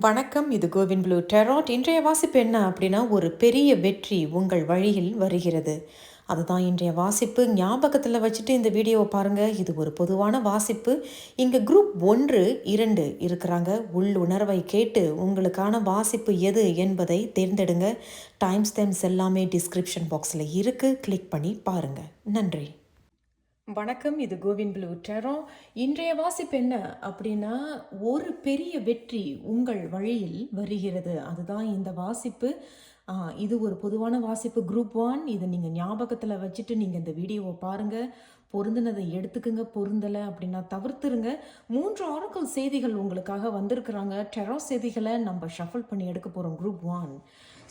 வணக்கம் இது CoWIN blue tarot இன்றைய வாசிப்பு என்ன அப்படின்னா ஒரு பெரிய வெற்றி உங்கள் வழியில் வருகிறது. அதுதான் இன்றைய வாசிப்பு. ஞாபகத்தில் வச்சுட்டு இந்த வீடியோவை பாருங்கள் இது ஒரு பொதுவான வாசிப்பு. இங்கே குரூப் ஒன்று இரண்டு இருக்கிறாங்க. உள்ளுணர்வை கேட்டு உங்களுக்கான வாசிப்பு எது என்பதை தேர்ந்தெடுங்க. டைம்ஸ் டைம்ஸ் எல்லாமே டிஸ்கிரிப்ஷன் பாக்ஸில் இருக்குது கிளிக் பண்ணி பாருங்கள் நன்றி. வணக்கம் இது கோவிந்த் ப்ளூ டெரோ. இன்றைய வாசிப்பு என்ன அப்படின்னா ஒரு பெரிய வெற்றி உங்கள் வழியில் வருகிறது. அதுதான் இந்த வாசிப்பு. இது ஒரு பொதுவான வாசிப்பு. குரூப் ஒன் இதை நீங்கள் ஞாபகத்தில் வச்சுட்டு நீங்கள் இந்த வீடியோவை பாருங்கள் பொருந்தினதை எடுத்துக்குங்க பொருந்தலை அப்படின்னா தவிர்த்துருங்க. மூன்று ஆரக்கல் செய்திகள் உங்களுக்காக வந்திருக்கிறாங்க. டெரோ செய்திகளை நம்ம ஷஃபிள் பண்ணி எடுக்க போகிறோம் group one.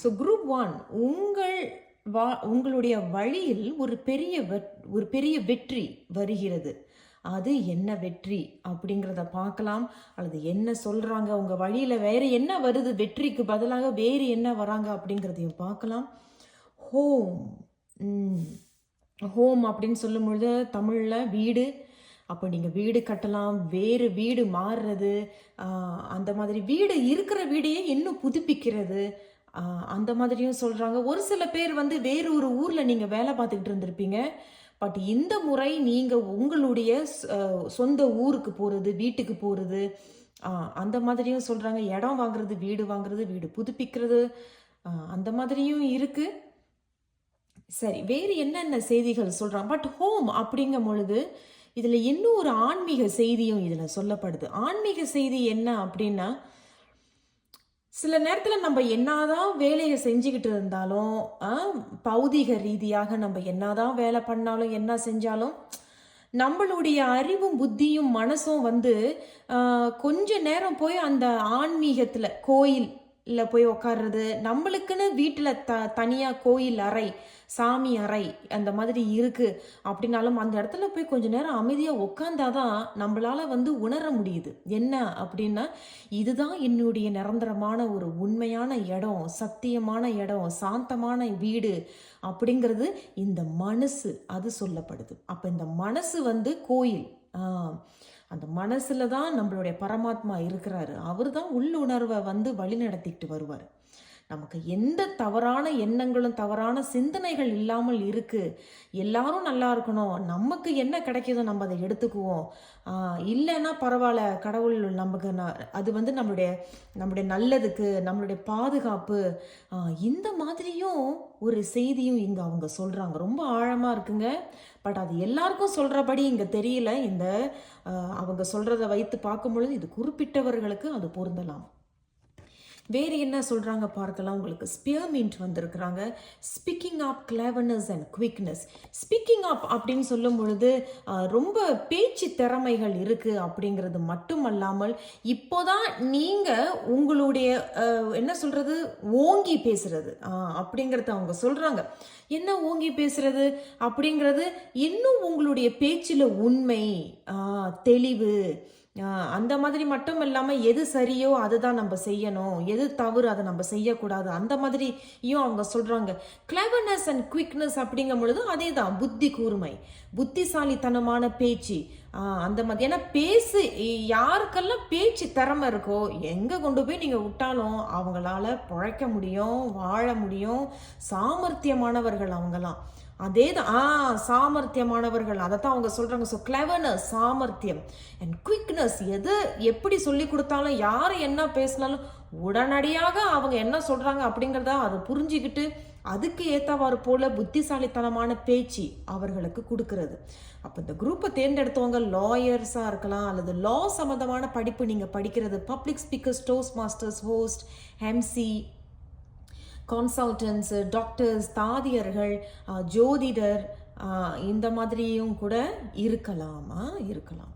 So group one உங்கள் வா உங்களுடைய வழியில் ஒரு பெரிய வெட்- ஒரு பெரிய வெற்றி வருகிறது. அது என்ன வெற்றி அப்படிங்கிறத பார்க்கலாம். அல்லது என்ன சொல்கிறாங்க உங்கள் வழியில் வேறு என்ன வருது? வெற்றிக்கு பதிலாக வேறு என்ன வராங்க அப்படிங்கிறதையும் பார்க்கலாம். ஹோம். ஹோம் அப்படின்னு சொல்லும் பொழுது தமிழில் வீடு. அப்போ நீங்கள் வீடு கட்டலாம். வேறு வீடு மாறுறது. அந்த மாதிரி வீடு இருக்கிற வீடையே இன்னும் புதுப்பிக்கிறது. அந்த மாதிரியும் சொல்கிறாங்க ஒரு சில பேர் வந்து வேறு ஒரு ஊரில் நீங்கள் வேலை பார்த்துக்கிட்டு இருந்திருப்பீங்க. பட் இந்த முறை நீங்கள் உங்களுடைய சொந்த ஊருக்கு போகிறது வீட்டுக்கு போகிறது அந்த மாதிரியும் சொல்கிறாங்க இடம் வாங்குறது வீடு வாங்குறது வீடு புதுப்பிக்கிறது அந்த மாதிரியும் இருக்குது சரி வேறு என்னென்ன செய்திகள் சொல்கிறாங்க பட் ஹோம் அப்படிங்கும் பொழுது இதில் இன்னும் ஒரு ஆன்மீக செய்தியும் இதில் சொல்லப்படுது. ஆன்மீக செய்தி என்ன அப்படின்னா சில நேரத்தில் நம்ம என்னதான் வேலையை செஞ்சுக்கிட்டு இருந்தாலும் பௌதிக ரீதியாக நம்ம என்னதான் வேலை பண்ணாலும் என்ன செஞ்சாலும் நம்மளுடைய அறிவும் புத்தியும் மனசும் வந்து கொஞ்ச நேரம் போய் அந்த ஆன்மீகத்தில் கோயில் இல்லை போய் உக்காடுறது நம்மளுக்குன்னு வீட்டில் த தனியாக கோயில் அறை சாமி அறை அந்த மாதிரி இருக்குது அப்படின்னாலும் அந்த இடத்துல போய் கொஞ்ச நேரம் அமைதியாக உட்காந்தாதான் நம்மளால் வந்து உணர முடியுது. என்ன அப்படின்னா இதுதான் என்னுடைய நிரந்தரமான ஒரு உண்மையான இடம் சத்தியமான இடம் சாந்தமான வீடு அப்படிங்கிறது இந்த மனசு அது சொல்லப்படுது. அப்போ இந்த மனசு வந்து கோயில். அந்த மனசில் தான் நம்மளுடைய பரமாத்மா இருக்கிறாரு. அவர் தான் உள்ளுணர்வை வந்து வழி நடத்திட்டு வருவார். நமக்கு எந்த தவறான எண்ணங்களும் தவறான சிந்தனைகள் இல்லாமல் இருக்குது எல்லாரும் நல்லா இருக்கணும். நமக்கு என்ன கிடைக்குதோ நம்ம அதை எடுத்துக்குவோம். இல்லைன்னா பரவாயில்ல கடவுள் நமக்கு ந- அது வந்து நம்மளுடைய நம்மளுடைய நல்லதுக்கு நம்மளுடைய பாதுகாப்பு. இந்த மாதிரியும் ஒரு செய்தியும் இங்கே அவங்க சொல்கிறாங்க ரொம்ப ஆழமாக இருக்குங்க. பட் அது எல்லாருக்கும் சொல்கிறபடி இங்கே தெரியல. இந்த அவங்க சொல்கிறத வைத்து பார்க்கும் பொழுது இது குறிப்பிட்டவர்களுக்கு அது பொருந்தலாம். வேறு என்ன சொல்கிறாங்க பார்க்கலாம். உங்களுக்கு ஸ்பியர்மின்ட் வந்திருக்கிறாங்க. Speaking of cleverness and quickness speaking of அப்படின்னு சொல்லும் பொழுது ரொம்ப பேச்சு திறமைகள் இருக்குது அப்படிங்கிறது மட்டுமல்லாமல் இப்போதான் நீங்கள் உங்களுடைய என்ன சொல்கிறது ஓங்கி பேசுகிறது அப்படிங்கிறத அவங்க சொல்கிறாங்க என்ன ஓங்கி பேசுறது அப்படிங்கிறது இன்னும் உங்களுடைய பேச்சில் உண்மை தெளிவு அந்த மாதிரி மட்டும் இல்லாமல் எது சரியோ அதுதான் நம்ம செய்யணும். எது தவறு அதை நம்ம செய்யக்கூடாது. அந்த மாதிரியும் அவங்க சொல்கிறாங்க கிளவர்னஸ் அண்ட் குவிக்னஸ் அப்படிங்கும் பொழுது அதே தான் புத்தி கூர்மை. புத்திசாலித்தனமான பேச்சு. அந்த மாதிரி. ஏன்னா பேசு யாருக்கெல்லாம் பேச்சு திறமை இருக்கோ எங்கே கொண்டு போய் நீங்கள் விட்டாலும் அவங்களால பிழைக்க முடியும் வாழ முடியும். சாமர்த்தியமானவர்கள் அவங்கெல்லாம் அதே தான் ஆ சாமர்த்தியமானவர்கள். அதை தான் அவங்க சொல்கிறாங்க ஸோ கிளவர்னஸ் சாமர்த்தியம். அண்ட் குவிக்னஸ் எது எப்படி சொல்லி கொடுத்தாலும் யார் என்ன பேசினாலும் உடனடியாக அவங்க என்ன சொல்கிறாங்க அப்படிங்கிறத அதை புரிஞ்சுக்கிட்டு அதுக்கு ஏற்றவாறு போல புத்திசாலித்தனமான பேச்சு அவர்களுக்கு கொடுக்கறது. அப்போ இந்த குரூப்பை தேர்ந்தெடுத்தவங்க லாயர்ஸாக இருக்கலாம் அல்லது லா சம்மந்தமான படிப்பு நீங்கள் படிக்கிறது public speakers those masters host MC consultants doctors தாதியர்கள் ஜோதிடர் இந்த மாதிரியும் கூட இருக்கலாமா? இருக்கலாம்.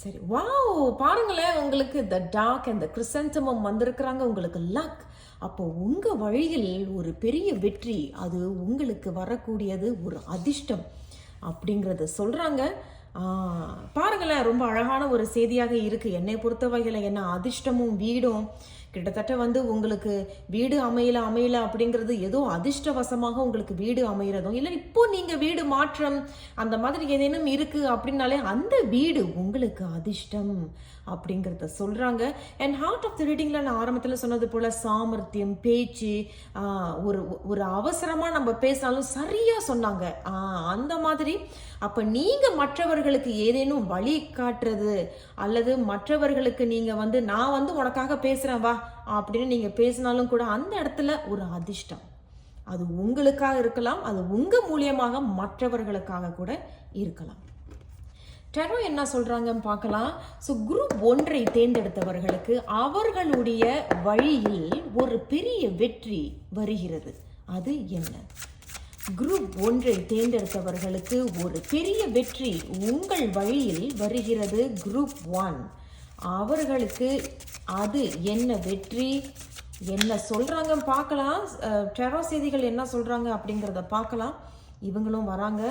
சரி. வாவ்! பாருங்களேன் உங்களுக்கு த டாக் அண்ட் த கிறிசன்டமம் வந்திருக்கிறாங்க. உங்களுக்கு லக் அப்போ உங்க வழியில் ஒரு பெரிய வெற்றி அது உங்களுக்கு வரக்கூடியது ஒரு அதிர்ஷ்டம் அப்படிங்கிறத சொல்றாங்க. பாருங்களேன் ரொம்ப அழகான ஒரு செய்தியாக இருக்கு. என்னை பொறுத்த வகையில் என்ன அதிர்ஷ்டமும் வீடும் கிட்டத்தட்ட வந்து உங்களுக்கு வீடு அமையல அமையல அப்படிங்கிறது ஏதோ அதிர்ஷ்டவசமாக உங்களுக்கு வீடு அமைகிறதும் இல்லை இப்போ நீங்கள் வீடு மாற்றம் அந்த மாதிரி ஏதேனும் இருக்குது அப்படின்னாலே அந்த வீடு உங்களுக்கு அதிர்ஷ்டம் அப்படிங்கிறத சொல்கிறாங்க அண்ட் ஹார்ட் ஆஃப் த ரீடிங்கில் நான் ஆரம்பத்தில் சொன்னது போல் சாமர்த்தியம் பேச்சு ஒரு ஒரு அவசரமாக நம்ம பேசினாலும் சரியாக சொன்னாங்க. அந்த மாதிரி அப்போ நீங்கள் மற்றவர்களுக்கு ஏதேனும் வழி காட்டுறது அல்லது மற்றவர்களுக்கு நீங்கள் வந்து நான் வந்து உனக்காக பேசுகிறேன் வா அப்படின்னு நீங்கள் பேசினாலும் கூட அந்த இடத்துல ஒரு அதிர்ஷ்டம். அது உங்களுக்காக இருக்கலாம் அது உங்கள் மூலியமாக மற்றவர்களுக்காக கூட இருக்கலாம். டெரோ என்ன சொல்கிறாங்கன்னு பார்க்கலாம். ஸோ குரூப் ஒன்றை தேர்ந்தெடுத்தவர்களுக்கு அவர்களுடைய வழியில் ஒரு பெரிய வெற்றி வருகிறது. அது என்ன? குரூப் ஒன்றை தேர்ந்தெடுத்தவர்களுக்கு ஒரு பெரிய வெற்றி உங்கள் வழியில் வருகிறது குரூப் ஒன் அவர்களுக்கு அது என்ன வெற்றி? என்ன சொல்கிறாங்க பார்க்கலாம். டெரோ செய்திகள் என்ன சொல்கிறாங்க அப்படிங்கிறத பார்க்கலாம். இவங்களும் வராங்க.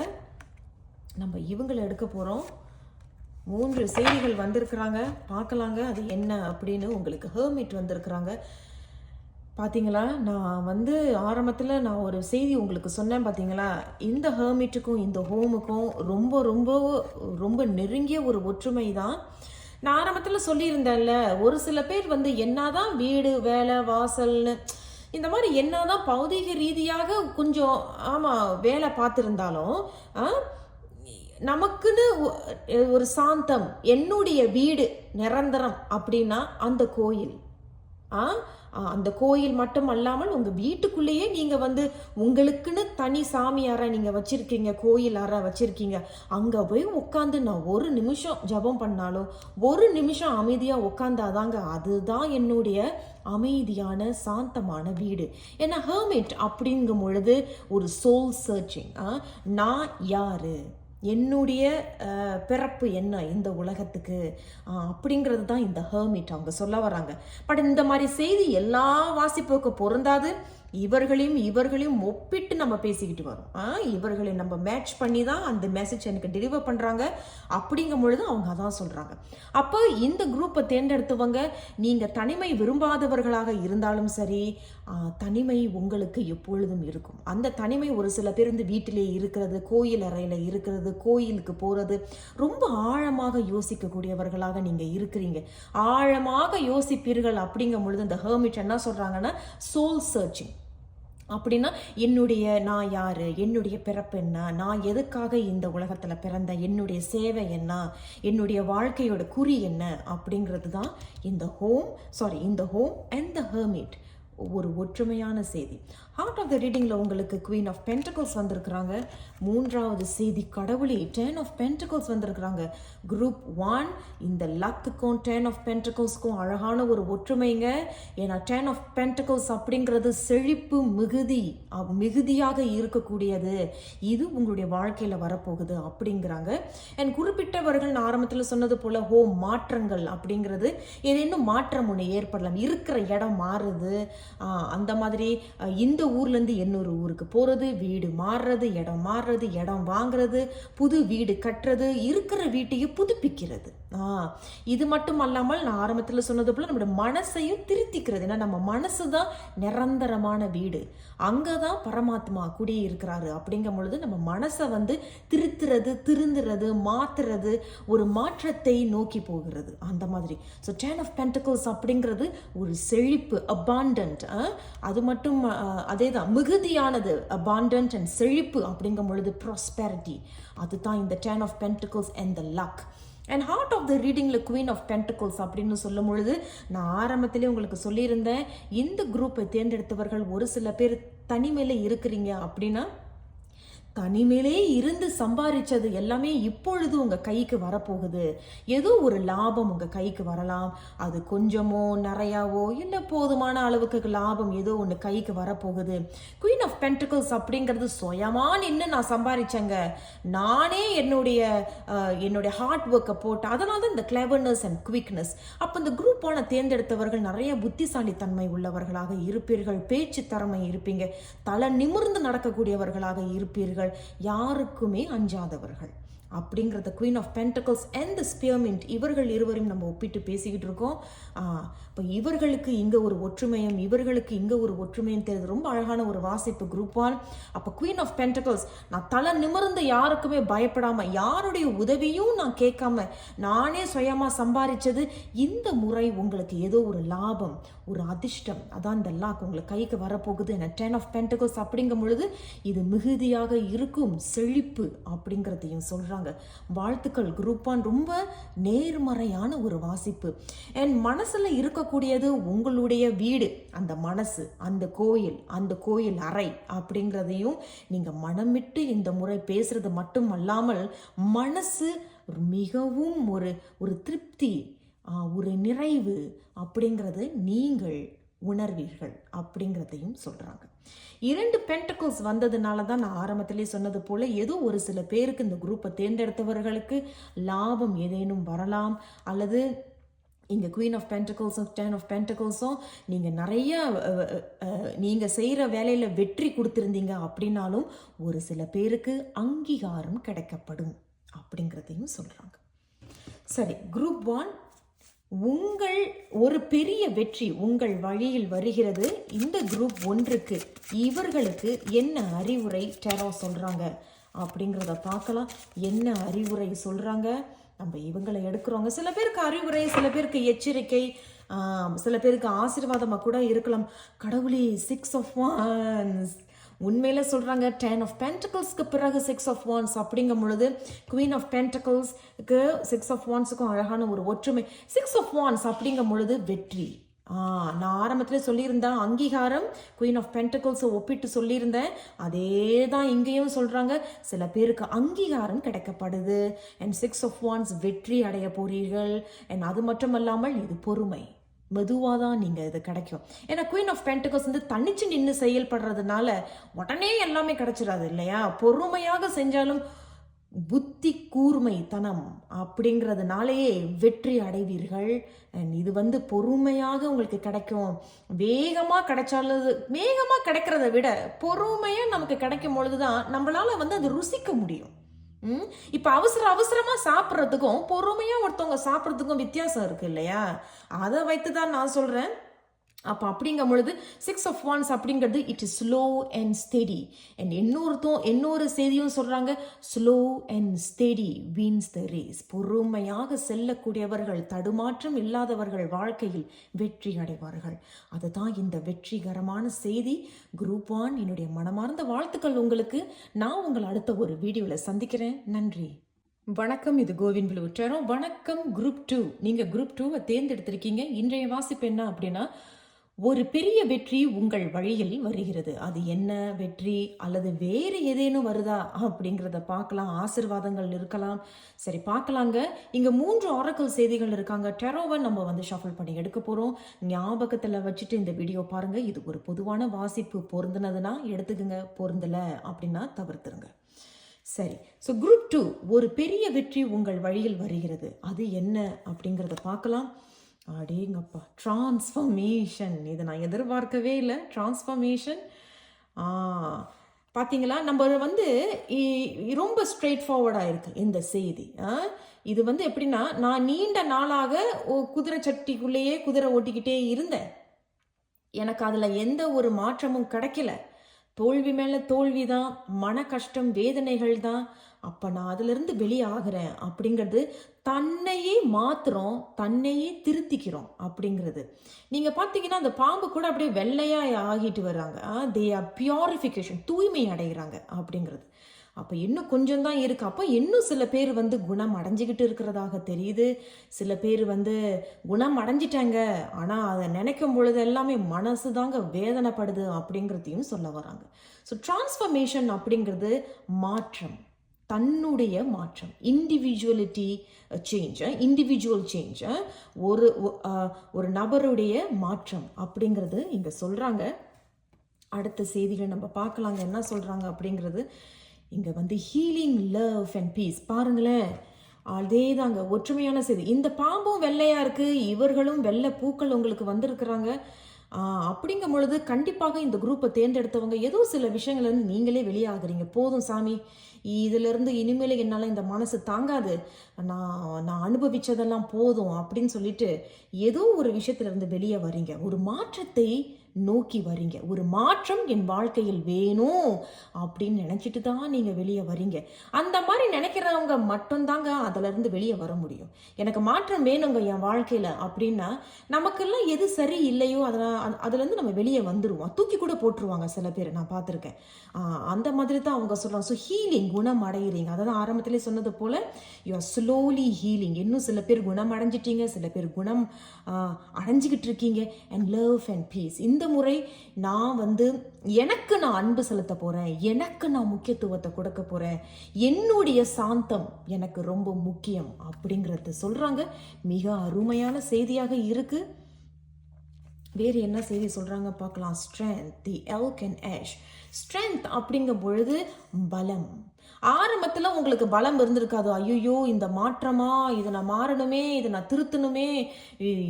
நம்ம இவங்களை எடுக்க போகிறோம் மூன்று செய்திகள் வந்திருக்கிறாங்க. பார்க்கலாங்க. அது என்ன அப்படின்னு உங்களுக்கு ஹேர்மிட் வந்திருக்கிறாங்க. பார்த்தீங்களா நான் வந்து ஆரம்பத்தில் நான் ஒரு செய்தி உங்களுக்கு சொன்னேன் பார்த்தீங்களா இந்த ஹெர்மிட்டுக்கும் இந்த ஹோமுக்கும் ரொம்ப ரொம்ப ரொம்ப நெருங்கிய ஒரு ஒற்றுமை தான் நான் ஆரம்பத்தில் சொல்லியிருந்தேன்ல ஒரு சில பேர் வந்து என்னதான் வீடு வேலை வாசல்னு இந்த மாதிரி என்னதான் பௌதீக ரீதியாக கொஞ்சம் ஆமாம் வேலை பார்த்துருந்தாலும் ஆ, நமக்குன்னு ஒரு சாந்தம் என்னுடைய வீடு நிரந்தரம் அப்படின்னா அந்த கோயில். அந்த கோயில் மட்டும் அல்லாமல் உங்கள் வீட்டுக்குள்ளேயே நீங்கள் வந்து உங்களுக்குன்னு தனி சாமி அறை நீங்கள் வச்சுருக்கீங்க கோயில் அறை வச்சுருக்கீங்க. அங்கே போய் உட்காந்து நான் ஒரு நிமிஷம் ஜெபம் பண்ணாலோ ஒரு நிமிஷம் அமைதியாக உட்காந்தாதாங்க அதுதான் என்னுடைய அமைதியான சாந்தமான வீடு. ஏன்னா ஹர்மிட் அப்படிங்கும் பொழுது ஒரு சோல் சர்ச்சிங் நான் யாரு? என்னுடைய பிறப்பு என்ன இந்த உலகத்துக்கு? அப்படிங்கிறது தான் இந்த ஹர்மிட் அவங்க சொல்ல வராங்க பட் இந்த மாதிரி செய்தி எல்லா வாசிப்புக்கும் பொருந்தாது. இவர்களையும் இவர்களையும் ஒப்பிட்டு நம்ம பேசிக்கிட்டு வரோம். ஆ, இவர்களை நம்ம மேட்ச் பண்ணி தான் அந்த மெசேஜ் எனக்கு டெலிவர் பண்ணுறாங்க அப்படிங்கும் பொழுது அவங்க அதான் சொல்கிறாங்க அப்போ இந்த குரூப்பை தேர்ந்தெடுத்தவங்க நீங்கள் தனிமை விரும்பாதவர்களாக இருந்தாலும் சரி தனிமை உங்களுக்கு எப்பொழுதும் இருக்கும். அந்த தனிமை ஒரு சில பேர் வந்து வீட்டிலே இருக்கிறது கோயில் அறையில் இருக்கிறது கோயிலுக்கு போகிறது ரொம்ப ஆழமாக யோசிக்கக்கூடியவர்களாக நீங்கள் இருக்கிறீங்க. ஆழமாக யோசிப்பீர்கள் அப்படிங்கும் பொழுது இந்த ஹேர்மிட் என்ன சொல்கிறாங்கன்னா சோல் சர்ச்சிங் அப்படின்னா என்னுடைய நான் யார்? என்னுடைய பிறப்பு என்ன? நான் எதுக்காக இந்த உலகத்தில் பிறந்த? என்னுடைய சேவை என்ன? என்னுடைய வாழ்க்கையோட குறி என்ன? அப்படிங்கிறது தான் இந்த ஹோம் சாரி இந்த ஹோம் அண்ட் த ஹர்மிட் ஒரு ஒற்றுமையான செய்தி. ஹார்ட் ஆஃப் த ரீடிங்கில் உங்களுக்கு குவீன் ஆஃப் பென்டகல்ஸ் வந்திருக்கிறாங்க. மூன்றாவது செய்தி கடவுளே டென் ஆஃப் பென்டகல்ஸ் வந்திருக்கிறாங்க. குரூப் ஒன் இந்த லக்குக்கும் டென் ஆஃப் பென்டகல்ஸ்க்கும் அழகான ஒரு ஒற்றுமைங்க. ஏன்னா டென் ஆஃப் பென்டகல்ஸ் அப்படிங்கிறது செழிப்பு மிகுதி மிகுதியாக இருக்கக்கூடியது. இது உங்களுடைய வாழ்க்கையில் வரப்போகுது அப்படிங்கிறாங்க. அண்ட் குறிப்பிட்டவர்கள் நான் ஆரம்பத்தில் சொன்னது போல் ஹோ மாற்றங்கள் அப்படிங்கிறது ஏதேனும் மாற்றம் ஒன்று ஏற்படலாம். இருக்கிற இடம் மாறுது. அந்த மாதிரி இந்த ஊர்லேருந்து இன்னொரு ஊருக்கு. போகிறது வீடு மாறுறது இடம் மாறுறது இடம் வாங்குறது புது வீடு கட்டுறது இருக்கிற வீட்டையும் புதுப்பிக்கிறது. ஆ இது மட்டும் அல்லாமல் நான் ஆரம்பத்தில் சொன்னது போல நம்மளோட மனசையும் திருத்திக்கிறது. ஏன்னா நம்ம மனசு தான் நிரந்தரமான வீடு. அங்கே தான் பரமாத்மா குடியிருக்கிறாரு. அப்படிங்கும் பொழுது நம்ம மனசை வந்து திருத்துறது திருந்துறது மாத்துறது ஒரு மாற்றத்தை நோக்கி போகிறது. அந்த மாதிரி. ஸோ டேன் ஆஃப் பென்டகோஸ் அப்படிங்கிறது ஒரு செழிப்பு அபாண்டன்ட் அது மட்டும் அதே தான் மிகுதியானது அபாண்டன்ட் அண்ட் செழிப்பு அப்படிங்கும் பொழுது ப்ராஸ்பெரிட்டி அதுதான் இந்த ten of pentacles and the luck and heart of the ரீடிங்கில் queen of pentacles அப்படின்னு சொல்லும் பொழுது நான் ஆரம்பத்திலே உங்களுக்கு சொல்லியிருந்தேன் இந்த குரூப்பை தேர்ந்தெடுத்தவர்கள் ஒரு சில பேர் தனிமையில் இருக்கிறீங்க அப்படின்னா தனிமையிலே இருந்து சம்பாதிச்சது எல்லாமே இப்பொழுது உங்கள் கைக்கு வரப்போகுது. ஏதோ ஒரு லாபம் உங்கள் கைக்கு வரலாம். அது கொஞ்சமோ நிறையாவோ இல்லை போதுமான அளவுக்கு லாபம் ஏதோ ஒன்று கைக்கு வரப்போகுது. குயின் ஆஃப் பென்டிகல்ஸ் அப்படிங்கிறது சுயமாக நின்று நான் சம்பாதிச்சேங்க நானே என்னுடைய என்னுடைய ஹார்ட் ஒர்க்கை போட்டு அதனால தான் இந்த கிளவர்னஸ் அண்ட் குவிக்னஸ் அப்போ இந்த குரூப்பான தேர்ந்தெடுத்தவர்கள் நிறைய புத்திசாலித்தன்மை உள்ளவர்களாக இருப்பீர்கள். பேச்சு திறமை இருப்பீங்க. தலை நிமிர்ந்து நடக்கக்கூடியவர்களாக இருப்பீர்கள். யாருக்குமே அஞ்சாதவர்கள். அப்படிங்கிறத queen of pentacles and the spearmint இவர்கள் இருவரையும் நம்ம ஒப்பிட்டு பேசிக்கிட்டு இருக்கோம். இப்போ இவர்களுக்கு இங்கே ஒரு ஒற்றுமையும் இவர்களுக்கு இங்கே ஒரு ஒற்றுமையும் தெரியுது. ரொம்ப அழகான ஒரு வாசிப்பு குரூப் ஒன் அப்போ குவீன் ஆஃப் பென்டகல்ஸ் நான் தலை நிமிர்ந்து யாருக்குமே பயப்படாமல் யாருடைய உதவியும் நான் கேட்காம நானே சுயமாக சம்பாதிச்சது இந்த முறை உங்களுக்கு ஏதோ ஒரு லாபம் ஒரு அதிர்ஷ்டம். அதான் இந்த லாக் உங்களுக்கு கைக்கு வரப்போகுது. என்ன டென் ஆஃப் பென்டகல்ஸ் அப்படிங்கும் பொழுது இது மிகுதியாக இருக்கும் செழிப்பு அப்படிங்கிறதையும் சொல்கிறாங்க வாழ்த்துக்கள் குரூப்பான் ரொம்ப நேர்மறையான ஒரு வாசிப்பு. என் மனசில் இருக்க இருக்கக்கூடியது உங்களுடைய வீடு அந்த மனசு அந்த கோயில் அந்த கோயில் அறை அப்படிங்கிறதையும் நீங்கள் மனமிட்டு இந்த முறை பேசுறது மட்டும் அல்லாமல் மனசு மிகவும் ஒரு ஒரு திருப்தி ஒரு நிறைவு அப்படிங்கிறது நீங்கள் உணர்வீர்கள் அப்படிங்கிறதையும் சொல்கிறாங்க இரண்டு பென்டகல்ஸ் வந்ததுனால தான் நான் ஆரம்பத்திலே சொன்னது போல் ஏதோ ஒரு சில பேருக்கு இந்த குரூப்பை தேர்ந்தெடுத்தவர்களுக்கு லாபம் ஏதேனும் வரலாம் அல்லது இங்கே குவீன் ஆஃப் பென்டக்கல்ஸும் டென் ஆஃப் பென்டக்கல்ஸும் நீங்கள் நிறைய நீங்கள் செய்கிற வேலையில் வெற்றி கொடுத்துருந்தீங்க அப்படின்னாலும் ஒரு சில பேருக்கு அங்கீகாரம் கிடைக்கப்படும் அப்படிங்கிறதையும் சொல்கிறாங்க சரி குரூப் ஒன் உங்கள் ஒரு பெரிய வெற்றி உங்கள் வழியில் வருகிறது. இந்த குரூப் ஒன்றுக்கு இவர்களுக்கு என்ன அறிவுரை டெரோ சொல்கிறாங்க அப்படிங்கிறத பார்க்கலாம். என்ன அறிவுரை சொல்கிறாங்க நம்ம இவங்களை எடுக்கிறோங்க. சில பேருக்கு அறிவுரை சில பேருக்கு எச்சரிக்கை சில பேருக்கு ஆசீர்வாதமாக கூட இருக்கலாம். கடவுளே சிக்ஸ் ஆஃப் ஒன்ஸ் உண்மையில சொல்றாங்க டென் ஆஃப் பென்டக்கல்ஸ்க்கு பிறகு சிக்ஸ் ஆஃப் ஒன்ஸ் அப்படிங்கும் பொழுது குவீன் ஆஃப் பென்டக்கல்ஸ்க்கு சிக்ஸ் ஆஃப் ஒன்ஸுக்கும் அழகான ஒரு ஒற்றுமை. சிக்ஸ் ஆஃப் ஒன்ஸ் அப்படிங்கும் பொழுது வெற்றி. நான் ஆரம்பத்தில் சொல்லியிருந்தேன் அங்கீகாரம் குயின் ஆஃப் பென்டகோல்ஸை ஒப்பிட்டு சொல்லியிருந்தேன். அதே தான் இங்கேயும் சொல்கிறாங்க சில பேருக்கு அங்கீகாரம் கிடைக்கப்படுது. அண்ட் சிக்ஸ் ஆஃப் ஒன்ஸ் வெற்றி அடைய போறீர்கள். அண்ட் அது மட்டும் அல்லாமல் இது பொறுமை. மெதுவாக தான் நீங்கள் இது கிடைக்கும். ஏன்னா குயின் ஆஃப் பென்டகஸ் வந்து தனிச்சு நின்று செயல்படுறதுனால உடனே எல்லாமே கிடைச்சிடாது இல்லையா? பொறுமையாக செஞ்சாலும் புத்தி கூர்மைத்தனம் அப்படிங்கிறதுனாலேயே வெற்றி அடைவீர்கள். அண்ட் இது வந்து பொறுமையாக உங்களுக்கு கிடைக்கும். வேகமாக கிடைச்சாலது வேகமாக கிடைக்கிறத விட பொறுமையாக நமக்கு கிடைக்கும் பொழுது தான் நம்மளால வந்து அது ருசிக்க முடியும். இப்போ அவசர அவசரமாக சாப்பிட்றதுக்கும் பொறுமையாக ஒருத்தவங்க சாப்பிட்றதுக்கும் வித்தியாசம் இருக்குது இல்லையா? அதை வைத்து தான் நான் சொல்கிறேன் அப்போ அப்படிங்கும் பொழுது சிக்ஸ் ஆஃப் ஒன்ஸ் அப்படிங்கிறது it is slow and steady and இன்னொருத்தும் இன்னொரு செய்தியும் சொல்கிறாங்க slow and steady wins the race பொறுமையாக செல்லக்கூடியவர்கள் தடுமாற்றம் இல்லாதவர்கள் வாழ்க்கையில் வெற்றி அடைவார்கள். அதுதான் இந்த வெற்றிகரமான செய்தி. குரூப் ஒன் என்னுடைய மனமார்ந்த வாழ்த்துக்கள் உங்களுக்கு. நான் உங்களை அடுத்த ஒரு வீடியோவில் சந்திக்கிறேன். நன்றி. வணக்கம் இது கோவிந்த் ப்ளூ வணக்கம் குரூப் டூ நீங்கள் குரூப் டூவை தேர்ந்தெடுத்திருக்கீங்க. இன்றைய வாசிப்பு என்ன அப்படின்னா ஒரு பெரிய வெற்றி உங்கள் வழியில் வருகிறது. அது என்ன வெற்றி? அல்லது வேறு ஏதேனும் வருதா? அப்படிங்கிறத பார்க்கலாம். ஆசிர்வாதங்கள் இருக்கலாம். சரி பார்க்கலாங்க. இங்கே மூன்று ஆரக்கல் செய்திகள் இருக்காங்க. டெரோவை நம்ம வந்து ஷஃபல் பண்ணி எடுக்க போகிறோம் ஞாபகத்தில் வச்சுட்டு இந்த வீடியோ பாருங்கள் இது ஒரு பொதுவான வாசிப்பு. பொருந்தினதுன்னா எடுத்துக்கங்க. பொருந்தலை அப்படின்னா தவிர்த்துருங்க. சரி ஸோ குரூப் டூ ஒரு பெரிய வெற்றி உங்கள் வழியில் வருகிறது. அது என்ன அப்படிங்கிறத பார்க்கலாம். அடேங்கப்பா. டிரான்ஸ்ஃபர்மேஷன் இதை நான் எதிர்பார்க்கவே இல்லை. டிரான்ஸ்ஃபர்மேஷன் பார்த்தீங்களா நம்ம வந்து இ- ரொம்ப ஸ்ட்ரெயிட் ஃபார்வர்டாக இருக்குது இந்த செய்தி. ஆ? இது வந்து எப்படின்னா நான் நீண்ட நாளாக குதிரை சட்டிக்குள்ளேயே குதிரை ஓட்டிக்கிட்டே இருந்தேன். எனக்கு அதில் எந்த ஒரு மாற்றமும் கிடைக்கல. தோல்வி மேலே தோல்வி தான் மன கஷ்டம் வேதனைகள் தான் அப்போ நான் அதிலிருந்து வெளியாகிறேன் அப்படிங்கிறது தன்னையே மாத்துறோம் தன்னையே திருத்திக்கிறோம் அப்படிங்கிறது. நீங்கள் பார்த்தீங்கன்னா அந்த பாம்பு கூட அப்படியே வெள்ளையாக ஆகிட்டு வர்றாங்க. தே ஆர் பியூரிஃபிகேஷன் தூய்மை அடைகிறாங்க அப்படிங்கிறது. அப்போ இன்னும் கொஞ்சம் தான் இருக்கு. அப்போ இன்னும் சில பேர் வந்து குணம் அடைஞ்சிக்கிட்டு இருக்கிறதாக தெரியுது. சில பேர் வந்து குணம் அடைஞ்சிட்டாங்க. ஆனால் அதை நினைக்கும் பொழுது எல்லாமே மனசு தாங்க வேதனைப்படுது அப்படிங்கிறதையும் சொல்ல வராங்க. ஸோ டிரான்ஸ்ஃபர்மேஷன் அப்படிங்கிறது மாற்றம். தன்னுடைய மாற்றம் இண்டிவிஜுவலிட்டி சேஞ்சை இண்டிவிஜுவல் சேஞ்சை ஒரு ஒ- ஒரு நபருடைய மாற்றம் அப்படிங்கிறது இங்கே சொல்கிறாங்க அடுத்த செய்திகளை நம்ம பார்க்கலாங்க என்ன சொல்கிறாங்க அப்படிங்கிறது. இங்கே வந்து ஹீலிங் லவ் அண்ட் பீஸ் பாருங்களேன். அதே தாங்க ஒற்றுமையான செய்தி. இந்த பாம்பும் வெள்ளையாக இருக்குது இவர்களும் வெள்ளை பூக்கள் உங்களுக்கு வந்திருக்கிறாங்க. அப்படிங்கும் பொழுது கண்டிப்பாக இந்த குரூப்பை தேர்ந்தெடுத்தவங்க ஏதோ சில விஷயங்கள்லேருந்து நீங்களே வெளியாகிறீங்க போதும் சாமி. இதிலிருந்து இனிமேல் என்னால் இந்த மனசு தாங்காது. நான் நான் அனுபவித்ததெல்லாம் போதும் அப்படின்னு சொல்லிட்டு ஏதோ ஒரு விஷயத்துலேருந்து வெளியே வரீங்க. ஒரு மாற்றத்தை நோக்கி வரீங்க. ஒரு மாற்றம் என் வாழ்க்கையில் வேணும் அப்படின்னு நினச்சிட்டு தான் நீங்கள் வெளியே வரீங்க. அந்த மாதிரி நினைக்கிறவங்க மட்டும்தாங்க அதிலிருந்து வெளியே வர முடியும். எனக்கு மாற்றம் வேணுங்க என் வாழ்க்கையில் அப்படின்னா நமக்கெல்லாம் எது சரி இல்லையோ அதெல்லாம் அதுலேருந்து நம்ம வெளியே வந்துடுவோம் தூக்கி கூட போட்டுருவாங்க சில பேர் நான் பார்த்துருக்கேன். அந்த மாதிரி தான் அவங்க சொல்கிறாங்க ஸோ ஹீலிங் குணம் அடைகிறீங்க அதான் ஆரம்பத்திலே சொன்னது போல் யூ ஆர் ஸ்லோலி ஹீலிங் இன்னும் சில பேர் குணம் அடைஞ்சிட்டீங்க சில பேர் குணம் அடைஞ்சிக்கிட்டு இருக்கீங்க. அண்ட் லவ் அண்ட் பீஸ் இந்த முறை நான் வந்து எனக்கு நான் அன்பு செலுத்த போகிறேன் எனக்கு நான் முக்கியத்துவத்தை கொடுக்க போகிறேன் என்னுடைய சாந்தம் எனக்கு ரொம்ப முக்கியம் அப்படிங்கிறத சொல்கிறாங்க மிக அருமையான செய்தியாக இருக்கு. வேறு என்ன செய்தி சொல்கிறாங்க பார்க்கலாம். Strength the L can ash strength அப்படிங்கும் பொழுது பலம். ஆரம்பத்தில் உங்களுக்கு பலம் இருந்திருக்காது. ஐயோ இந்த மாற்றமா? இதை நான் மாறணுமே? இதை நான் திருத்தணுமே?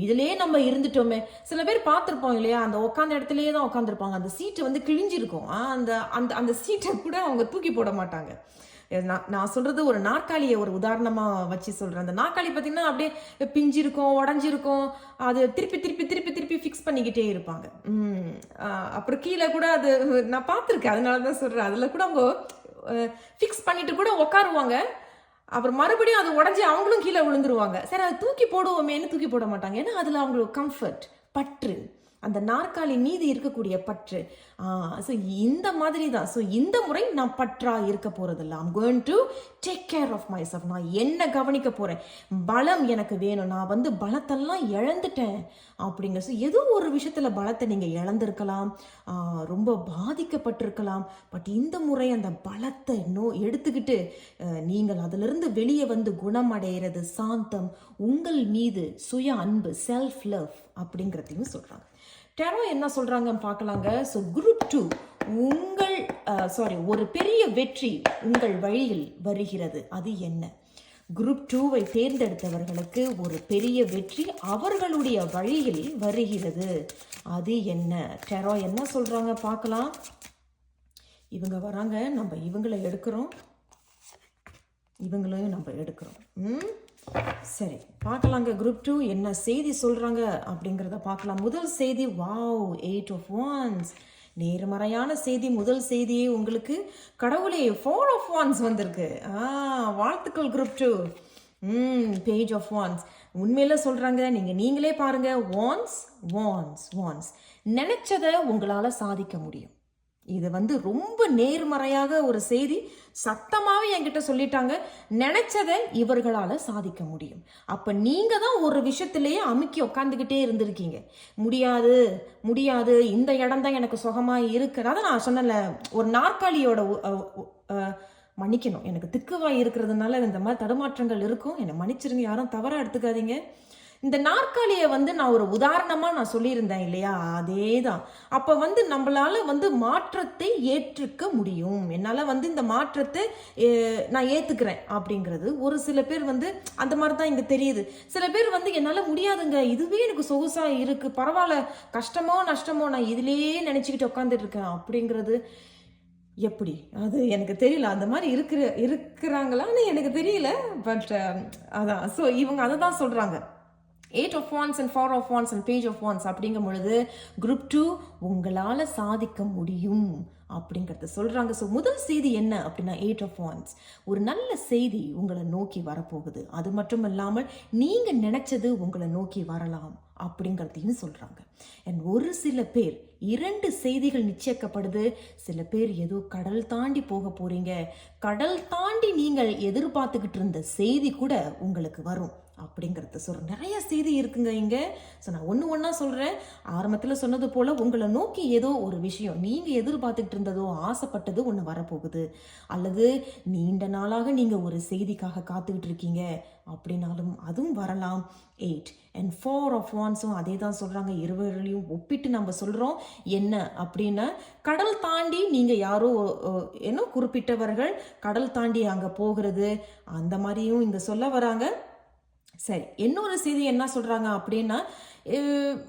இதிலே நம்ம இருந்துட்டோமே. சில பேர் பார்த்துருப்போம் இல்லையா? அந்த உட்காந்த இடத்துலயே தான் உட்காந்துருப்பாங்க அந்த சீட்டு வந்து கிழிஞ்சிருக்கும். அந்த அந்த அந்த சீட்டை கூட அவங்க தூக்கி போட மாட்டாங்க. நான் நான் சொல்கிறது ஒரு நாற்காலியை ஒரு உதாரணமாக வச்சு சொல்கிறேன் அந்த நாற்காலி பார்த்தீங்கன்னா அப்படியே பிஞ்சிருக்கும் உடஞ்சிருக்கும். அது திருப்பி திருப்பி திருப்பி திருப்பி ஃபிக்ஸ் பண்ணிக்கிட்டே இருப்பாங்க. அப்புறம் கீழே கூட அது நான் பார்த்துருக்கேன். அதனால தான் சொல்கிறேன் அதில் கூட அவங்க ஃபிக்ஸ் பண்ணிட்டு கூட உட்காருவாங்க அப்புறம் மறுபடியும் அது உடஞ்சி அவங்களும் கீழே விழுந்துருவாங்க. சரி அதை தூக்கி போடுவோமேன்னு தூக்கி போட மாட்டாங்க. ஏன்னா அதில் அவங்களுக்கு கம்ஃபர்ட் பற்று. அந்த நாற்காலி மீது இருக்கக்கூடிய பற்று. ஸோ இந்த மாதிரி தான் ஸோ இந்த முறை நான் பற்றா இருக்க போறதில்ல. I'm going to take care of myself நான் என்ன கவனிக்க போறேன்? பலம் எனக்கு வேணும். நான் வந்து பலத்தெல்லாம் இழந்துட்டேன் அப்படிங்க ஸோ ஏதோ ஒரு விஷயத்துல பலத்தை நீங்க இழந்திருக்கலாம். ரொம்ப பாதிக்கப்பட்டிருக்கலாம். பட் இந்த முறை அந்த பலத்தை நோ எடுத்துக்கிட்டு நீங்கள் அதிலிருந்து வெளியே வந்து குணமடைகிறது சாந்தம் உங்கள் மீது சுய அன்பு செல்ஃப் லவ் அப்படிங்கிறதையும் சொல்றாங்க. டெரோ என்ன சொல்கிறாங்கன்னு பார்க்கலாங்க. ஸோ குரூப் டூ உங்கள் சாரி ஒரு பெரிய வெற்றி உங்கள் வழியில் வருகிறது. அது என்ன? குரூப் டூவை தேர்ந்தெடுத்தவர்களுக்கு ஒரு பெரிய வெற்றி அவர்களுடைய வழியில் வருகிறது. அது என்ன? டெரோ என்ன சொல்கிறாங்க பார்க்கலாம். இவங்க வராங்க. நம்ம இவங்களை எடுக்கிறோம். இவங்களையும் நம்ம எடுக்கிறோம். ம்? சரி பார்க்கலாங்க. குரூப் டூ என்ன செய்தி சொல்கிறாங்க அப்படிங்கிறத பார்க்கலாம். முதல் செய்தி வாவ் எயிட் ஆஃப் ஒன்ஸ் நேர்மறையான செய்தி முதல் செய்தியே உங்களுக்கு கடவுளே ஃபோர் ஆஃப் ஒன்ஸ் வந்திருக்கு. ஆ வாழ்த்துக்கள் குரூப் டூ ம் பேஜ் ஆஃப் வான்ஸ் உண்மையில் சொல்கிறாங்க நீங்கள் நீங்களே பாருங்கள் வான்ஸ் வான்ஸ் வான்ஸ் நினச்சதை உங்களால் சாதிக்க முடியும். இது வந்து ரொம்ப நேர்மறையாக ஒரு செய்தி சத்தமாகவே என்கிட்ட சொல்லிட்டாங்க. நினைச்சதை இவர்களால் சாதிக்க முடியும். அப்போ நீங்கள் தான் ஒரு விஷயத்திலேயே அமுக்கி உக்காந்துக்கிட்டே இருந்திருக்கீங்க. முடியாது முடியாது இந்த இடம் தான் எனக்கு சுகமாக இருக்கிறதாவது நான் சொன்னல ஒரு நாற்காலியோட மன்னிக்கணும். எனக்கு திக்குவாய் இருக்கிறதுனால இந்த மாதிரி தடுமாற்றங்கள் இருக்கும். என்னை மன்னிச்சிருங்க யாரும் தவறாக எடுத்துக்காதீங்க. இந்த நாற்காலியை வந்து நான் ஒரு உதாரணமாக நான் சொல்லியிருந்தேன் இல்லையா? அதே தான் அப்போ வந்து நம்மளால வந்து மாற்றத்தை ஏற்றுக்க முடியும். என்னால் வந்து இந்த மாற்றத்தை நான் ஏற்றுக்கிறேன் அப்படிங்கிறது. ஒரு சில பேர் வந்து அந்த மாதிரி தான் இங்கே தெரியுது. சில பேர் வந்து என்னால் முடியாதுங்க. இதுவே எனக்கு சொகுசாக இருக்குது பரவாயில்ல. கஷ்டமோ நஷ்டமோ நான் இதிலேயே நினச்சிக்கிட்டு உட்காந்துட்டு இருக்கேன் அப்படிங்கிறது எப்படி? அது எனக்கு தெரியல. அந்த மாதிரி இருக்கிற இருக்கிறாங்களான்னு எனக்கு தெரியல. பட் அதான். ஸோ இவங்க அதை தான் சொல்கிறாங்க eight of wands and four of wands and page of wands அப்படிங்கும் பொழுது குரூப் டூ உங்களால் சாதிக்க முடியும் அப்படிங்கிறத சொல்கிறாங்க ஸோ முதல் செய்தி என்ன அப்படின்னா எயிட் ஆஃப் ஒன்ஸ் ஒரு நல்ல செய்தி உங்களை நோக்கி வரப்போகுது. அது மட்டும் இல்லாமல் நீங்கள் நினச்சது உங்களை நோக்கி வரலாம் அப்படிங்கிறதையும் சொல்கிறாங்க அண்ட் ஒரு சில பேர் இரண்டு செய்திகள் நிச்சயிக்கப்படுது. சில பேர் ஏதோ கடல் தாண்டி போக போகிறீங்க கடல் தாண்டி நீங்கள் எதிர்பார்த்துக்கிட்டு இருந்த செய்தி கூட உங்களுக்கு வரும். அப்படிங்கிறத சொல்றேன் நிறைய செய்தி இருக்குங்க இங்க. ஸோ நான் ஒன்று ஒன்றா சொல்கிறேன் ஆரம்பத்தில் சொன்னது போல உங்களை நோக்கி ஏதோ ஒரு விஷயம் நீங்க எதிர்பார்த்துக்கிட்டு இருந்ததோ ஆசைப்பட்டது ஒன்று வரப்போகுது. அல்லது நீண்ட நாளாக நீங்க ஒரு செய்திக்காக காத்துக்கிட்டு இருக்கீங்க அப்படின்னாலும் அதுவும் வரலாம். எயிட் அண்ட் ஃபோர் ஆஃப் ஒன்ஸும் அதே தான் சொல்கிறாங்க இருவர்களையும் ஒப்பிட்டு நம்ம சொல்கிறோம் என்ன அப்படின்னா கடல் தாண்டி நீங்கள் யாரோ என்ன குறிப்பிட்டவர்கள் கடல் தாண்டி அங்கே போகிறது அந்த மாதிரியும் இங்கே சொல்ல வராங்க. சரி இன்னொரு செய்தி என்ன சொல்கிறாங்க அப்படின்னா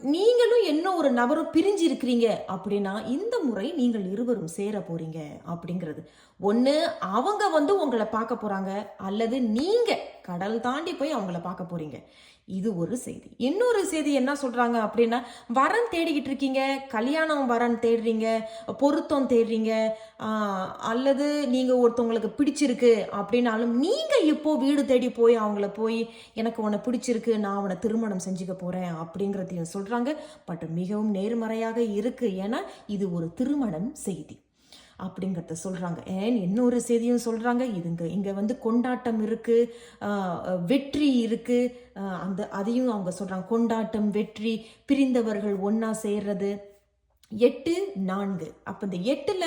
நீங்களும் என்ன ஒரு நபரும் பிரிஞ்சு இருக்கிறீங்க அப்படின்னா இந்த முறை நீங்கள் இருவரும் சேர போறீங்க அப்படிங்கிறது. ஒன்று அவங்க வந்து உங்களை பார்க்க போகிறாங்க அல்லது நீங்கள் கடல் தாண்டி போய் அவங்கள பார்க்க போகிறீங்க இது ஒரு செய்தி. இன்னொரு செய்தி என்ன சொல்கிறாங்க அப்படின்னா வரன் தேடிக்கிட்டு இருக்கீங்க கல்யாணம் வரன் தேடுறீங்க பொருத்தம் தேடுறீங்க அல்லது நீங்கள் ஒருத்தவங்களுக்கு பிடிச்சிருக்கு அப்படின்னாலும் நீங்கள் இப்போ வீடு தேடி போய் அவங்கள போய் எனக்கு உன்னை பிடிச்சிருக்கு நான் அவனை திருமணம் செஞ்சுக்க போகிறேன் அப்படிங்கிறதையும் சொல்கிறாங்க பட் மிகவும் நேர்மறையாக இருக்குது ஏன்னா இது ஒரு திருமணம் செய்தி. அப்படிங்கிறத சொல்கிறாங்க ஏன்? இன்னொரு செய்தியும் சொல்கிறாங்க இதுங்க இங்கே வந்து கொண்டாட்டம் இருக்குது வெற்றி இருக்குது அந்த அதையும் அவங்க சொல்கிறாங்க கொண்டாட்டம் வெற்றி பிரிந்தவர்கள் ஒன்றா சேர்றது. எட்டு நான்கு. அப்போ இந்த எட்டில்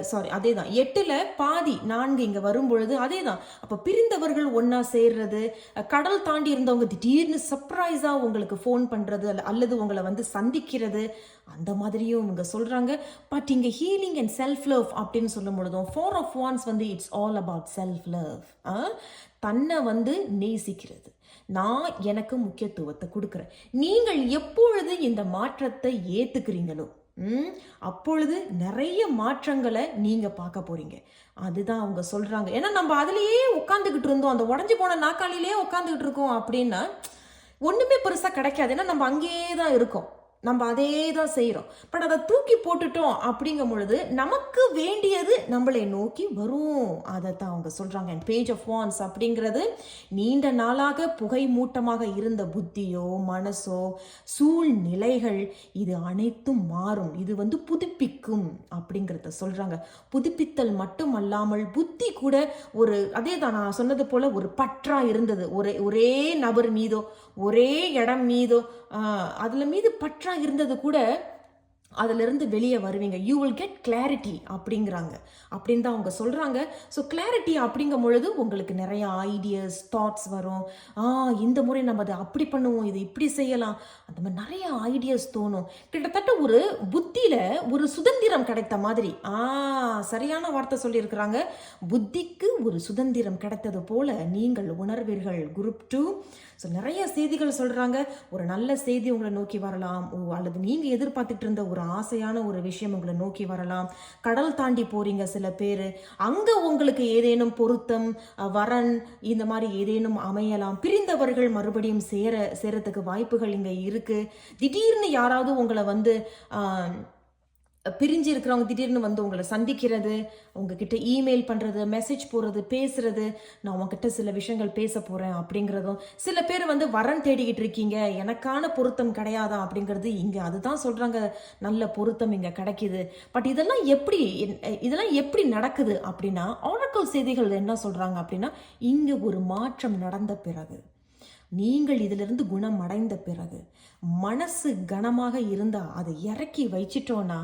சாரி அதே தான் எட்டில் பாதி நான்கு இங்கே வரும்பொழுது அதே தான் அப்போ பிரிந்தவர்கள் ஒன்றா சேர்றது கடல் தாண்டி இருந்தவங்க திடீர்னு சர்ப்ரைஸாக உங்களுக்கு ஃபோன் பண்ணுறது அல்ல- அல்லது உங்களை வந்து சந்திக்கிறது அந்த மாதிரியும் இவங்க சொல்கிறாங்க பட் இங்கே ஹீலிங் அண்ட் செல்ஃப் லவ் அப்படின்னு சொல்லும் பொழுதும் ஃபோர் ஆஃப் ஒன்ஸ் வந்து it's all about self love தன்னை வந்து நேசிக்கிறது. நான் எனக்கு முக்கியத்துவத்தை கொடுக்குறேன். நீங்கள் எப்பொழுது இந்த மாற்றத்தை ஏத்துக்கிறீங்களோ அப்பொழுது நிறைய மாற்றங்களை நீங்க பார்க்க போறீங்க. அதுதான் அவங்க சொல்றாங்க. ஏன்னா நம்ம அதுலயே உட்காந்துக்கிட்டு இருந்தோம். அந்த உடஞ்சி போன நாக்காளிலேயே உட்காந்துக்கிட்டு இருக்கோம் அப்படின்னா ஒண்ணுமே பெருசா கிடைக்காது. ஏன்னா நம்ம அங்கேயே தான் இருக்கோம். நம்ம அதே தான் செய்கிறோம் பட் அதை தூக்கி போட்டுட்டோம் அப்படிங்கும் பொழுது நமக்கு வேண்டியது நம்மளை நோக்கி வரும். அதை தான் அவங்க சொல்கிறாங்க அண்ட் பேஜ் ஆஃப் வான்ஸ் அப்படிங்கிறது நீண்ட நாளாக புகை மூட்டமாக இருந்த புத்தியோ மனசோ சூழ்நிலைகள் இது அனைத்தும் மாறும். இது வந்து புதுப்பிக்கும் அப்படிங்கிறத சொல்கிறாங்க புதுப்பித்தல் மட்டும் அல்லாமல் புத்தி கூட ஒரு அதே தான் நான் சொன்னது போல் ஒரு பற்றா இருந்தது. ஒரே ஒரே நபர் மீதோ ஒரே இடம் மீதும் அதில் மீது பற்றா இருந்தது கூட அதிலிருந்து வெளியே வருவீங்க. யூ வில் கெட் கிளாரிட்டி அப்படிங்கிறாங்க. அப்படின்னு தான் அவங்க சொல்கிறாங்க ஸோ கிளாரிட்டி அப்படிங்கும் பொழுது உங்களுக்கு நிறைய ஐடியாஸ் தாட்ஸ் வரும். ஆ இந்த முறை நம்ம அதை அப்படி பண்ணுவோம் இது இப்படி செய்யலாம். அந்த மாதிரி நிறைய ஐடியாஸ் தோணும். கிட்டத்தட்ட ஒரு புத்தியில் ஒரு சுதந்திரம் கிடைத்த மாதிரி. ஆ சரியான வார்த்தை சொல்லியிருக்கிறாங்க. புத்திக்கு ஒரு சுதந்திரம் கிடைத்தது போல நீங்கள் உணர்வீர்கள் குரூப் டூ. ஸோ நிறைய செய்திகள் சொல்கிறாங்க ஒரு நல்ல செய்தி உங்களை நோக்கி வரலாம். ஓ, அல்லது நீங்கள் எதிர்பார்த்துட்டு இருந்த ஒரு ஆசையான ஒரு விஷயம் உங்களை நோக்கி வரலாம். கடல் தாண்டி போறீங்க சில பேர். அங்கே உங்களுக்கு ஏதேனும் பொருத்தம் வரன் இந்த மாதிரி ஏதேனும் அமையலாம். பிரிந்தவர்கள் மறுபடியும் சேர சேரத்துக்கு வாய்ப்புகள் இங்கே இருக்கு. திடீர்னு யாராவது உங்களை வந்து ஆஹ், பிரிஞ்சு இருக்கிறவங்க திடீர்னு வந்து உங்களை சந்திக்கிறது உங்ககிட்ட இமெயில் பண்ணுறது மெசேஜ் போடுறது பேசுகிறது நான் உங்ககிட்ட சில விஷயங்கள் பேச போகிறேன் அப்படிங்கிறதும் சில பேர் வந்து வரன் தேடிக்கிட்டு இருக்கீங்க எனக்கான பொருத்தம் கிடையாதா? அப்படிங்கிறது இங்கே அதுதான் சொல்கிறாங்க நல்ல பொருத்தம் இங்கே கிடைக்கிது. பட் இதெல்லாம் எப்படி இதெல்லாம் எப்படி நடக்குது அப்படின்னா ஆனக்கல் செய்திகள் என்ன சொல்கிறாங்க அப்படின்னா இங்கே ஒரு மாற்றம் நடந்த பிறகு நீங்கள் இதிலிருந்து குணம் அடைந்த பிறகு மனசு கனமாக இருந்தால் அதை இறக்கி வச்சிட்டோன்னா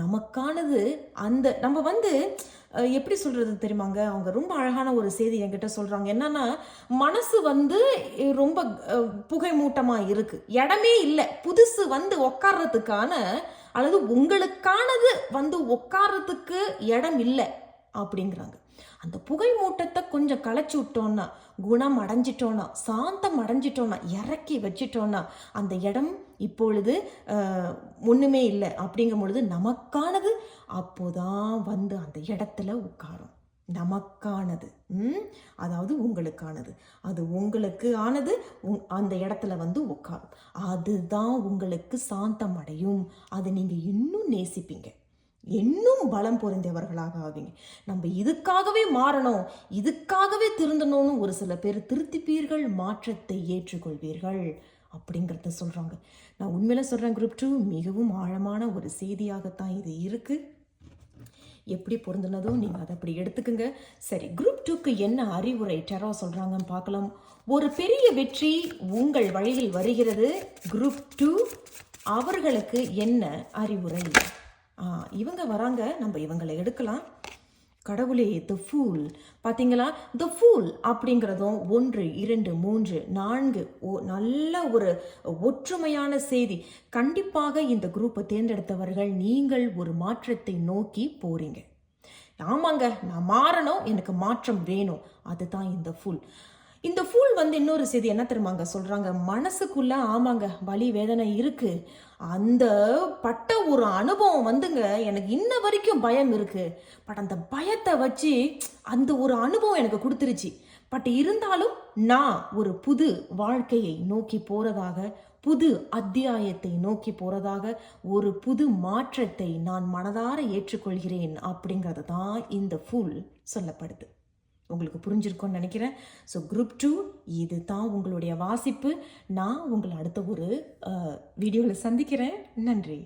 நமக்கானது அந்த நம்ம வந்து எப்படி சொல்கிறது தெரியுமாங்க? அவங்க ரொம்ப அழகான ஒரு செய்தி என்கிட்ட சொல்கிறாங்க என்னன்னா மனசு வந்து ரொம்ப புகைமூட்டமாக புகை இடமே இல்லை. புதுசு வந்து உக்காடுறதுக்கான அல்லது உங்களுக்கானது வந்து உட்கார்றதுக்கு இடம் இல்லை அப்படிங்கிறாங்க. அந்த புகை மூட்டத்தை கொஞ்சம் களைச்சி விட்டோன்னா குணம் அடைஞ்சிட்டோன்னா சாந்தம் அடைஞ்சிட்டோன்னா இறக்கி வச்சிட்டோன்னா அந்த இடம் இப்பொழுது ஒன்றுமே இல்லை. அப்படிங்கும் பொழுது நமக்கானது அப்போதான் வந்து அந்த இடத்துல உட்காரும். நமக்கானது. ம்? அதாவது உங்களுக்கானது. அது உங்களுக்கு ஆனது உங்- அந்த இடத்துல வந்து உட்காரும். அதுதான் உங்களுக்கு சாந்தம் அடையும். அதை நீங்கள் இன்னும் நேசிப்பீங்க. இன்னும் பலம் பொருந்தியவர்களாக ஆவீங்க நம்ம இதுக்காகவே மாறணும் இதுக்காகவே திருந்தணும்னு ஒரு சில பேர் திருத்திப்பீர்கள் மாற்றத்தை ஏற்றுக்கொள்வீர்கள் அப்படிங்கிறத சொல்கிறாங்க நான் உண்மையில சொல்கிறேன் குரூப் டூ மிகவும் ஆழமான ஒரு செய்தியாகத்தான் இது இருக்குது எப்படி பொருந்தினதோ நீங்கள் அதை அப்படி எடுத்துக்கோங்க. சரி குரூப் டூக்கு என்ன அறிவுரை டெரோ சொல்கிறாங்கன்னு பார்க்கலாம். ஒரு பெரிய வெற்றி உங்கள் வழியில் வருகிறது. குரூப் டூ அவர்களுக்கு என்ன அறிவுரை? இவங்க வராங்க. நம்ம இவங்களை எடுக்கலாம். கடவுளே த ஃபூல் பார்த்தீங்களா த ஃபூல் அப்படிங்கிறதும் ஒன்று இரண்டு மூன்று நான்கு ஓ நல்ல ஒரு ஒற்றுமையான செய்தி. கண்டிப்பாக இந்த குரூப்பை தேர்ந்தெடுத்தவர்கள் நீங்கள் ஒரு மாற்றத்தை நோக்கி போறீங்க. ஆமாங்க நான் மாறணும் எனக்கு மாற்றம் வேணும். அதுதான் இந்த ஃபுல் இந்த ஃபூல் வந்து இன்னொரு செய்தி என்ன தெரியுமாங்க சொல்கிறாங்க மனசுக்குள்ளே ஆமாங்க வலி வேதனை இருக்கு. அந்த பட்ட ஒரு அனுபவம் வந்துங்க எனக்கு இன்ன வரைக்கும் பயம் இருக்கு. பட் அந்த பயத்தை வச்சு அந்த ஒரு அனுபவம் எனக்கு கொடுத்துருச்சு. பட் இருந்தாலும் நான் ஒரு புது வாழ்க்கையை நோக்கி போறதாக புது அத்தியாயத்தை நோக்கி போறதாக ஒரு புது மாற்றத்தை நான் மனதார ஏற்றுக்கொள்கிறேன் அப்படிங்கிறது தான் இந்த ஃபுல் சொல்லப்படுது. உங்களுக்கு புரிஞ்சிருக்கும்னு நினைக்கிறேன். ஸோ குரூப் டூ இது தான் உங்களுடைய வாசிப்பு. நான் உங்களை அடுத்த ஒரு வீடியோவில் சந்திக்கிறேன். நன்றி.